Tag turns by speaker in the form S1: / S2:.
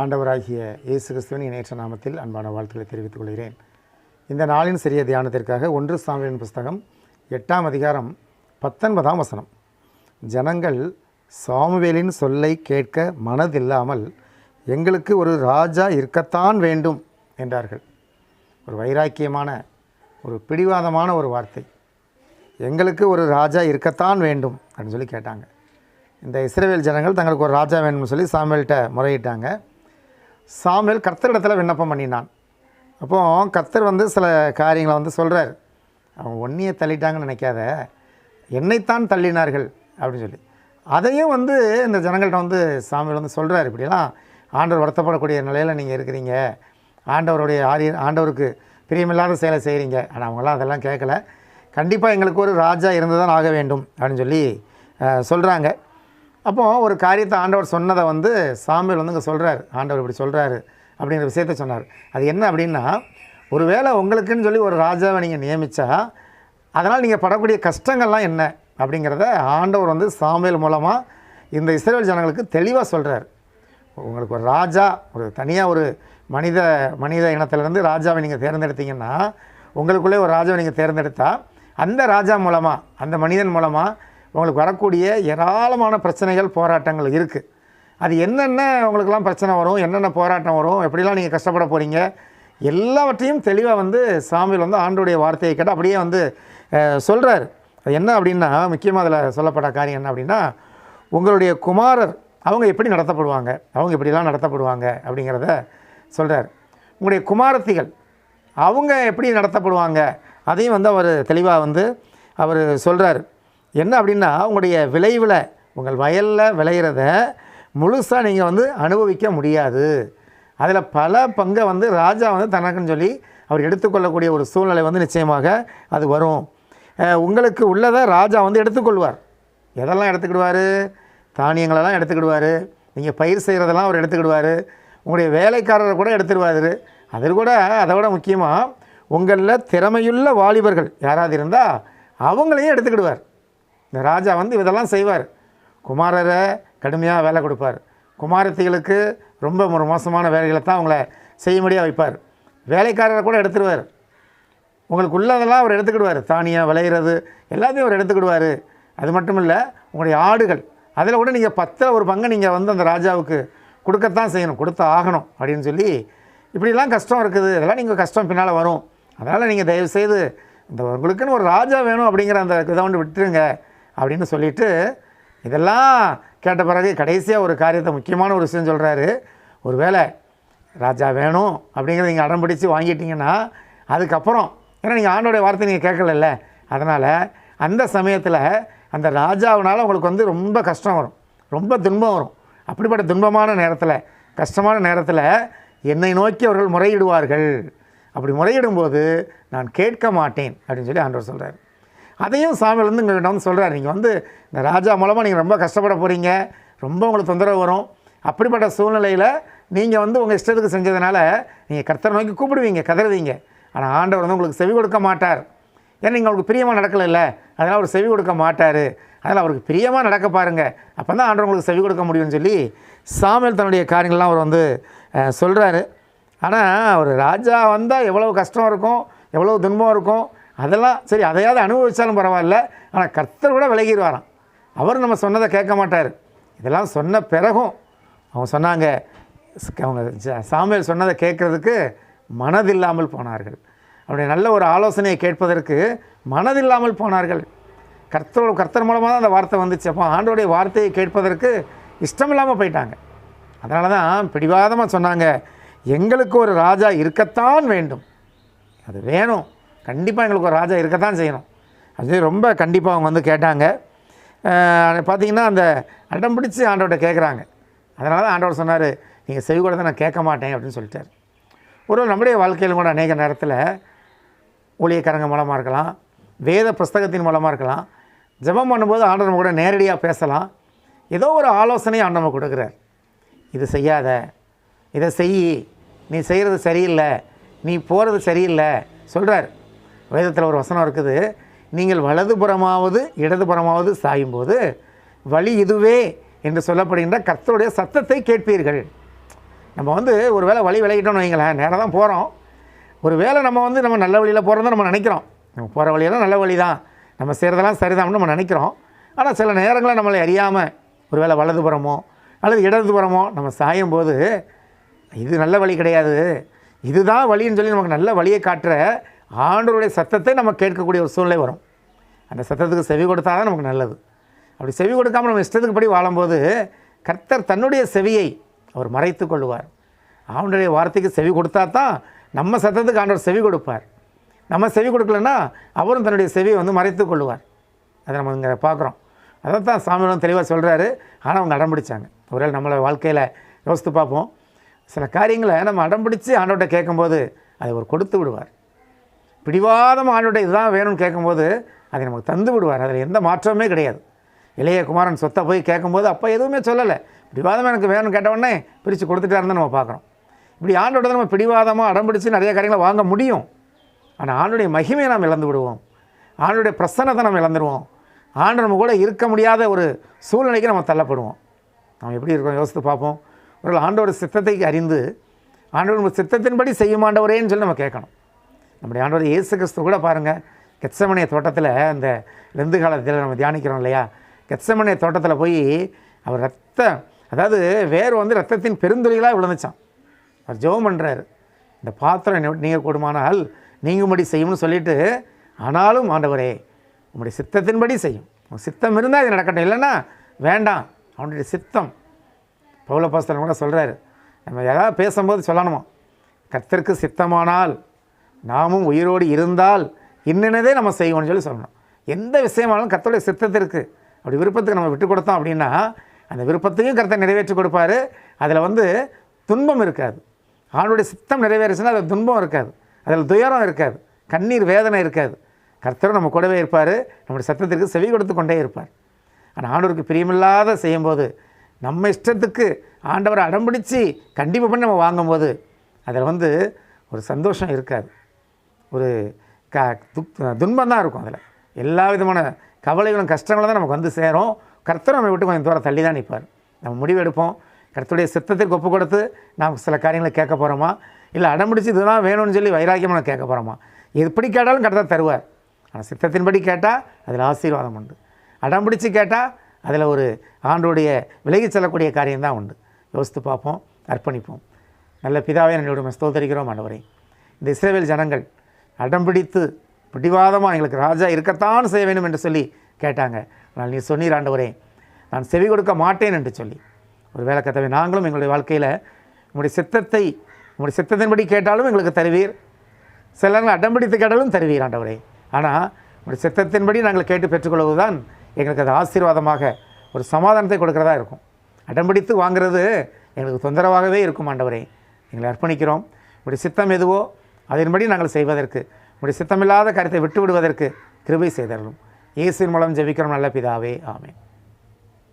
S1: ஆண்டவராகிய இயேசு கிறிஸ்துவின் இணையற்ற நாமத்தில் அன்பான வாழ்த்துக்களை தெரிவித்துக் கொள்கிறேன். இந்த நாளின் சிறிய தியானத்திற்காக ஒன்று சாமியின் புஸ்தகம் எட்டாம் அதிகாரம் பத்தொன்பதாம் வசனம். ஜனங்கள் சாமுவேலின் சொல்லை கேட்க மனதில்லாமல் எங்களுக்கு ஒரு ராஜா இருக்கத்தான் வேண்டும் என்றார்கள். ஒரு வைராக்கியமான ஒரு பிடிவாதமான ஒரு வார்த்தை. எங்களுக்கு ஒரு ராஜா இருக்கத்தான் வேண்டும் அப்படின்னு சொல்லி கேட்டாங்க. இந்த இஸ்ரேல் ஜனங்கள் தங்களுக்கு ஒரு ராஜா வேணும்னு சொல்லி சாமியல்கிட்ட முறையிட்டாங்க. சாமுவேல் கர்த்தரிடத்தில் விண்ணப்பம் பண்ணினான். அப்போ கர்த்தர் வந்து சில காரியங்களை வந்து சொல்கிறார் அவங்க ஒன்றியை தள்ளிட்டாங்கன்னு நினைக்காத. என்னைத்தான் தள்ளினார்கள் அப்படின்னு சொல்லி. அதையும் வந்து இந்த ஜனங்கள்கிட்ட வந்து சாமியில் வந்து சொல்கிறார் இப்படிலாம் ஆண்டவர் வருத்தப்படக்கூடிய நிலையில் நீங்கள் இருக்கிறீங்க. ஆண்டவருடைய ஆரிய ஆண்டவருக்கு பிரியமில்லாத செயலை செய்கிறீங்க ஆனால் அவங்களாம் அதெல்லாம் கேட்கல. கண்டிப்பாக எங்களுக்கு ஒரு ராஜா இருந்து தான் ஆக வேண்டும் அப்படின்னு சொல்லி சொல்கிறாங்க அப்போது ஒரு காரியத்தை ஆண்டவர் சொன்னதை வந்து சாமியல் வந்து இங்கே சொல்கிறார் ஆண்டவர் இப்படி சொல்கிறாரு அப்படிங்கிற விஷயத்த சொன்னார். அது என்ன அப்படின்னா ஒருவேளை உங்களுக்குன்னு சொல்லி ஒரு ராஜாவை நீங்கள் நியமித்தா அதனால் நீங்கள் படக்கூடிய கஷ்டங்கள்லாம் என்ன அப்படிங்கிறத ஆண்டவர் வந்து சாமியல் மூலமாக இந்த இஸ்ரேல் ஜனங்களுக்கு தெளிவாக சொல்கிறார் உங்களுக்கு ஒரு ராஜா ஒரு தனியாக ஒரு மனித மனித இனத்திலேருந்து ராஜாவை நீங்கள் தேர்ந்தெடுத்தீங்கன்னா உங்களுக்குள்ளே ஒரு ராஜாவை நீங்கள் தேர்ந்தெடுத்தால் அந்த ராஜா மூலமாக அந்த மனிதன் மூலமாக உங்களுக்கு வரக்கூடிய ஏராளமான பிரச்சனைகள் போராட்டங்கள் இருக்குது அது என்னென்ன உங்களுக்கெல்லாம் பிரச்சனை வரும் என்னென்ன போராட்டம் வரும் எப்படிலாம் நீங்கள் கஷ்டப்பட போகிறீங்க எல்லாவற்றையும் தெளிவாக வந்து சாமியில் வந்து ஆண்டுடைய வார்த்தையை கேட்டு அப்படியே வந்து சொல்கிறார் அது என்ன அப்படின்னா முக்கியமாக அதில் சொல்லப்பட்ட காரியம் என்ன அப்படின்னா உங்களுடைய குமாரர் அவங்க எப்படி நடத்தப்படுவாங்க அவங்க எப்படிலாம் நடத்தப்படுவாங்க அப்படிங்கிறத சொல்கிறார் உங்களுடைய குமாரத்திகள் அவங்க எப்படி நடத்தப்படுவாங்க அதையும் வந்து அவர் தெளிவாக வந்து அவர் சொல்கிறார் என்ன அப்படின்னா உங்களுடைய விளைவில் உங்கள் வயலில் விளையிறத முழுசாக நீங்கள் வந்து அனுபவிக்க முடியாது. அதில் பல பங்கை வந்து ராஜா வந்து தனக்குன்னு சொல்லி அவர் எடுத்துக்கொள்ளக்கூடிய ஒரு சூழ்நிலை வந்து நிச்சயமாக அது வரும். உங்களுக்கு உள்ளதை ராஜா வந்து எடுத்துக்கொள்வார். எதெல்லாம் எடுத்துக்கிடுவார்? தானியங்களெல்லாம் எடுத்துக்கிடுவார். நீங்கள் பயிர் செய்கிறதெல்லாம் அவர் எடுத்துக்கிடுவார். உங்களுடைய வேலைக்காரரை கூட எடுத்துடுவார் அதில் கூட அதை விட முக்கியமாக உங்களில் திறமையுள்ள வாலிபர்கள் யாராவது இருந்தால் அவங்களையும் எடுத்துக்கிடுவார். இந்த ராஜா வந்து இதெல்லாம் செய்வார். குமாரரை கடுமையாக வேலை கொடுப்பார். குமாரத்திகளுக்கு ரொம்ப ஒரு மோசமான வேலைகளை தான் அவங்கள செய்யும்படியாக வைப்பார். வேலைக்காரரை கூட எடுத்துடுவார் உங்களுக்கு உள்ளதெல்லாம் அவர் எடுத்துக்கிடுவார். தானியம் விளையிறது எல்லாத்தையும் அவர் எடுத்துக்கிடுவார். அது மட்டும் இல்லை உங்களுடைய ஆடுகள் அதில் கூட நீங்கள் பத்தில் ஒரு பங்கு நீங்கள் வந்து அந்த ராஜாவுக்கு கொடுக்கத்தான் செய்யணும். கொடுத்து ஆகணும் அப்படின்னு சொல்லி இப்படிலாம் கஷ்டம் இருக்குது. இதெல்லாம் நீங்கள் கஷ்டம் பின்னால் வரும். அதனால் நீங்கள் தயவுசெய்து இந்த உங்களுக்குன்னு ஒரு ராஜா வேணும் அப்படிங்கிற அந்த இதை வந்து விட்டுருங்க. அப்படின்னு சொல்லிவிட்டு இதெல்லாம் கேட்ட பிறகு கடைசியாக ஒரு காரியத்தை முக்கியமான ஒரு விஷயம் சொல்கிறாரு ஒரு வேளை ராஜா வேணும் அப்படிங்கிறத நீங்கள் அடம் பிடிச்சி வாங்கிட்டீங்கன்னா அதுக்கப்புறம் ஏன்னா நீங்கள் ஆண்டோடைய வார்த்தை நீங்கள் கேட்கலல்ல. அதனால் அந்த சமயத்தில் அந்த ராஜாவினால் உங்களுக்கு வந்து ரொம்ப கஷ்டம் வரும். ரொம்ப துன்பம் வரும். அப்படிப்பட்ட துன்பமான நேரத்தில் கஷ்டமான நேரத்தில் என்னை நோக்கி அவர்கள் முறையிடுவார்கள். அப்படி முறையிடும்போது நான் கேட்க மாட்டேன் அப்படின்னு சொல்லி ஆண்டவர் சொல்கிறார் அதையும் சாமியில் வந்து உங்கள்கிட்ட வந்து சொல்கிறார் நீங்கள் வந்து இந்த ராஜா மூலமாக நீங்கள் ரொம்ப கஷ்டப்பட போகிறீங்க ரொம்ப உங்களுக்கு தொந்தரவு வரும். அப்படிப்பட்ட சூழ்நிலையில் நீங்கள் வந்து உங்கள் இஷ்டத்துக்கு செஞ்சதுனால நீங்கள் கர்த்தரை நோக்கி கூப்பிடுவீங்க கதறுவீங்க ஆனால் ஆண்டவர் வந்து உங்களுக்கு செவி கொடுக்க மாட்டார். ஏன்னா நீங்கள் அவருக்கு பிரியமாக நடக்கலைல்ல. அதனால் அவர் செவி கொடுக்க மாட்டார். அதனால் அவருக்கு பிரியமாக நடக்க பாருங்கள் அப்போ தான் ஆண்டவர் உங்களுக்கு செவி கொடுக்க முடியும்னு சொல்லி சாமியல் தன்னுடைய காரியங்கள்லாம் அவர் வந்து சொல்கிறாரு ஆனால் ஒரு ராஜா வந்தால் எவ்வளோ கஷ்டம் இருக்கும் எவ்வளோ துன்பம் இருக்கும் அதெல்லாம் சரி அதையாவது அனுபவித்தாலும் பரவாயில்ல. ஆனால் கர்த்தர் கூட விலகிடுவாராம். அவர் நம்ம சொன்னதை கேட்க மாட்டார். இதெல்லாம் சொன்ன பிறகும் அவங்க சொன்னாங்க அவங்க சாமியல் சொன்னதை கேட்குறதுக்கு மனதில்லாமல் போனார்கள். அவருடைய நல்ல ஒரு ஆலோசனையை கேட்பதற்கு மனதில்லாமல் போனார்கள். கர்த்தரோட கர்த்தர் மூலமாக தான் அந்த வார்த்தை வந்துச்சு. அப்போ ஆண்டோடைய வார்த்தையை கேட்பதற்கு இஷ்டமில்லாமல் போயிட்டாங்க. அதனால தான் பிடிவாதமாக சொன்னாங்க எங்களுக்கு ஒரு ராஜா இருக்கத்தான் வேண்டும். அது வேணும். கண்டிப்பாக எங்களுக்கு ஒரு ராஜா இருக்கத்தான் செய்யணும். அது ரொம்ப கண்டிப்பாக அவங்க வந்து கேட்டாங்க. பார்த்திங்கன்னா அந்த அடம் பிடிச்சி ஆண்டவர்கிட்ட கேட்குறாங்க அதனால தான் ஆண்டவர் சொன்னார் நீங்கள் செவி கூட நான் கேட்க மாட்டேன் அப்படின்னு சொல்லிட்டார். ஒரு நம்முடைய வாழ்க்கையில் கூட அநேக நேரத்தில் ஊழியக்காரங்க மூலமாக இருக்கலாம் வேத புஸ்தகத்தின் மூலமாக இருக்கலாம் ஜெபம் பண்ணும்போது ஆண்டவர் கூட நேரடியாக பேசலாம். ஏதோ ஒரு ஆலோசனை ஆண்டவர் கொடுக்குறார். இது செய்யாத இதை செய் நீ செய்கிறது சரியில்லை நீ போகிறது சரியில்லை சொல்கிறார் வேதத்தில் ஒரு வசனம் இருக்குது. நீங்கள் வலதுபுறமாவது இடதுபுறமாவது சாயும்போது வழி இதுவே என்று சொல்லப்படுகின்ற கர்த்தருடைய சத்தத்தை கேட்பீர்கள். நம்ம வந்து ஒரு வேளை வழி விலகிட்டோம்னு வைங்களேன் நேராக தான் போகிறோம் ஒரு வேளை நம்ம வந்து நம்ம நல்ல வழியில் போகிறத நம்ம நினைக்கிறோம். நம்ம போகிற வழியெல்லாம் நல்ல வழி தான். நம்ம செய்கிறதெல்லாம் சரிதான்னு நம்ம நினைக்கிறோம். ஆனால் சில நேரங்களில் நம்மளை அறியாமல் ஒரு வேளை வலதுபுறமோ அல்லது இடதுபுறமோ நம்ம சாயும் போது இது நல்ல வழி கிடையாது. இதுதான் வழின்னு சொல்லி நமக்கு நல்ல வழியை காட்டுற ஆண்டவருடைய சத்தத்தை நம்ம கேட்கக்கூடிய ஒரு சூழ்நிலை வரும். அந்த சத்தத்துக்கு செவி கொடுத்தா தான் நமக்கு நல்லது. அப்படி செவி கொடுக்காம நம்ம இஷ்டத்துக்கு படி வாழும்போது கர்த்தர் தன்னுடைய செவியை அவர் மறைத்து கொள்வார். ஆண்டவருடைய வார்த்தைக்கு செவி கொடுத்தா தான் நம்ம சத்தத்துக்கு ஆண்டவர் செவி கொடுப்பார். நம்ம செவி கொடுக்கலன்னா அவரும் தன்னுடைய செவியை வந்து மறைத்து கொள்வார். அதை நம்ம இங்கே பார்க்குறோம். அதை தான் சாமியோட தெளிவாக சொல்கிறாரு ஆனால் அவங்க அடம்பிடிச்சாங்க ஒருவேளை நம்மளை வாழ்க்கையில் யோசித்து பார்ப்போம். சில காரியங்களை நம்ம அடம்பிடிச்சு ஆண்டவர்கிட்ட கேட்கும்போது அதை அவர் கொடுத்து விடுவார். பிடிவாதம் ஆளுடைய இதுதான் வேணும்னு கேட்கும்போது அதை நமக்கு தந்து விடுவார். அதில் எந்த மாற்றமே கிடையாது. இளைய குமாரன் சொத்தை போய் கேட்கும்போது அப்போ எதுவுமே சொல்லலை. பிடிவாதம் எனக்கு வேணும்னு கேட்டவுடனே பிரித்து கொடுத்துட்டாருன்னு நம்ம பார்க்குறோம். இப்படி ஆண்டோட நம்ம பிடிவாதமாக அடம்பிடிச்சு நிறைய காரியங்களை வாங்க முடியும். ஆனால் ஆண்டுடைய மகிமையை நாம் இழந்து விடுவோம். ஆண்டுடைய பிரசன்னத்தை நம்ம இழந்துடுவோம் ஆண்டு நம்ம கூட இருக்க முடியாத ஒரு சூழ்நிலைக்கு நம்ம தள்ளப்படுவோம். நாம் எப்படி இருக்கோம்? யோசித்து பார்ப்போம். ஒரு ஆண்டோட சித்தத்தை அறிந்து ஆண்டோட சித்தத்தின்படி செய்யும் ஆண்டவரேன்னு சொல்லி நம்ம கேட்கணும். நம்முடைய ஆண்டவர் இயேசு கிறிஸ்து கூட பாருங்கள் கெச்சமனைய தோட்டத்தில் அந்த லெந்து காலத்தில் நம்ம தியானிக்கிறோம் இல்லையா? கெச்சமனைய தோட்டத்தில் போய் அவர் ரத்த அதாவது வேர் வந்து ரத்தத்தின் பெருந்துளிகளாக விழுந்துச்சான் அவர் ஜெபம் பண்ணுறாரு இந்த பாத்திரம் நீங்கள் கூடுமானால் நீங்கும்படி செய்யும்னு சொல்லிட்டு ஆனாலும் ஆண்டவரே உங்களுடைய சித்தத்தின்படி செய்யும். உங்கள் சித்தம் இருந்தால் இது நடக்கட்டும். இல்லைன்னா வேண்டாம். அவனுடைய சித்தம். பௌலபாஸ்தரன் கூட சொல்கிறாரு நம்ம ஏதாவது பேசும்போது சொல்லணுமா? கர்த்தருக்கு சித்தமானால் நாமும் உயிரோடு இருந்தால் இன்னதே நம்ம செய்வோம்னு சொல்லி சொல்லணும். எந்த விஷயமானாலும் கத்தோடைய சித்தத்திற்கு அப்படி விருப்பத்துக்கு நம்ம விட்டு கொடுத்தோம் அப்படின்னா அந்த விருப்பத்தையும் கர்த்தர் நிறைவேற்றி கொடுப்பாரு. அதில் வந்து துன்பம் இருக்காது. ஆணுடைய சித்தம் நிறைவேறுச்சுன்னா அதில் துன்பம் இருக்காது. அதில் துயரம் இருக்காது. கண்ணீர் வேதனை இருக்காது. கர்த்தரும் நம்ம கூடவே இருப்பார். நம்முடைய சத்தத்திற்கு செவி கொடுத்து கொண்டே இருப்பார். ஆனால் ஆண்டவருக்கு பிரியமில்லாத செய்யும்போது நம்ம இஷ்டத்துக்கு ஆண்டவரை அடம்பிடித்து கண்டிப்பாக பண்ணி நம்ம வாங்கும்போது அதில் வந்து ஒரு சந்தோஷம் இருக்காது. ஒரு க துக் துன்பம் தான் இருக்கும் அதில். எல்லா விதமான கவலைகளும் கஷ்டங்களும் தான் நமக்கு வந்து சேரும். கர்த்தர் நம்ம விட்டு கொஞ்சம் தூரம் தள்ளி தான் நிற்பார். நம்ம முடிவெடுப்போம் கர்த்தருடைய சித்தத்திற்கு ஒப்பு கொடுத்து நாம் சில காரியங்களை கேட்க போகிறோமா இல்லை அடம்பிடிச்சு இதுதான் வேணும்னு சொல்லி வைராக்கியமாக நம்ம கேட்க போகிறோமா எப்படி கேட்டாலும் கர்த்தர் தருவார். ஆனால் சித்தத்தின்படி கேட்டால் அதில் ஆசீர்வாதம் உண்டு. அடம் பிடிச்சு கேட்டால் அதில் ஒரு ஆண்டோடைய விலகி செல்லக்கூடிய காரியம்தான் உண்டு. யோசித்து பார்ப்போம் அர்ப்பணிப்போம். நல்ல பிதாவே என்னுடைய ஸ்தோத்தரிக்கிறோம் ஆண்டவரே. இந்த இஸ்ரேவேல் ஜனங்கள் அடம் பிடித்து பிடிவாதமாக எங்களுக்கு ராஜா இருக்கத்தான் செய்ய வேண்டும் என்று சொல்லி கேட்டாங்க. ஆனால் நீ சொன்னீர் ஆண்டவரே நான் செவி கொடுக்க மாட்டேன் என்று சொல்லி. ஒரு வேலை கத்தவை நாங்களும் எங்களுடைய வாழ்க்கையில் உங்களுடைய சித்தத்தை உங்களுடைய சித்தத்தின்படி கேட்டாலும் எங்களுக்கு தருவீர். சிலர்கள் அடம் பிடித்து கேட்டாலும் தருவீர் ஆண்டவரே. ஆனால் உங்களுடைய சித்தத்தின்படி நாங்கள் கேட்டு பெற்றுக்கொள்வது தான் எங்களுக்கு அது ஆசீர்வாதமாக ஒரு சமாதானத்தை கொடுக்குறதா இருக்கும். அடம்பிடித்து வாங்குறது எங்களுக்கு தொந்தரவாகவே இருக்கும் ஆண்டவரே. எங்களை அர்ப்பணிக்கிறோம். உடைய சித்தம் எதுவோ அதன்படி நாங்கள் செய்வதற்கு உங்களுடைய சித்தமில்லாத கருத்தை விட்டு விடுவதற்கு கிருபை செய்தரலும் இயேசுவின் மூலம் ஜெபிக்கிறோம் நல்ல பிதாவே ஆமேன்.